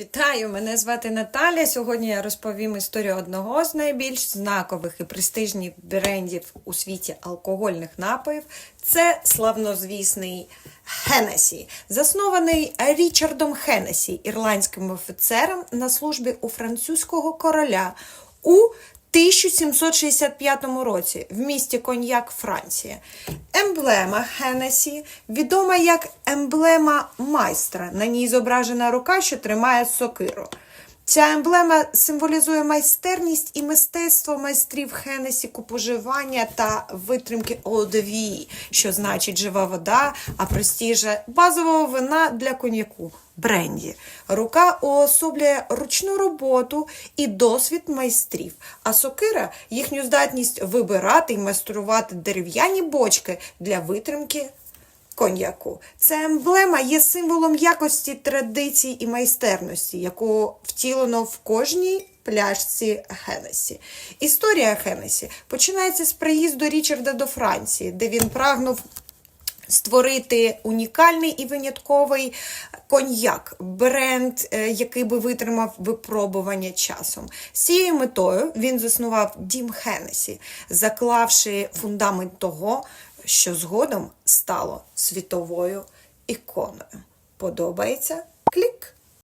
Вітаю! Мене звати Наталя. Сьогодні я розповім історію одного з найбільш знакових і престижних брендів у світі алкогольних напоїв. Це славнозвісний Хенесі, заснований Річардом Хенесі, ірландським офіцером на службі у французького короля у 1765 році в місті Коньяк, Франція. Емблема Генесі відома як емблема майстра. На ній зображена рука, що тримає сокиру. Ця емблема символізує майстерність і мистецтво майстрів Хенесі, купоживання та витримки одові, що значить жива вода, а простіше базового вина для коньяку. Бренді. Рука уособлює ручну роботу і досвід майстрів, а сокира їхню здатність вибирати і майструвати дерев'яні бочки для витримки коньяку. Ця емблема є символом якості традицій і майстерності, яку втілено в кожній пляшці Хенесі. Історія Хенесі починається з приїзду Річарда до Франції, де він прагнув створити унікальний і винятковий коньяк, бренд, е, який би витримав випробування часом. З цією метою він заснував дім Хенесі, заклавши фундамент того, що згодом стало світовою іконою. Подобається?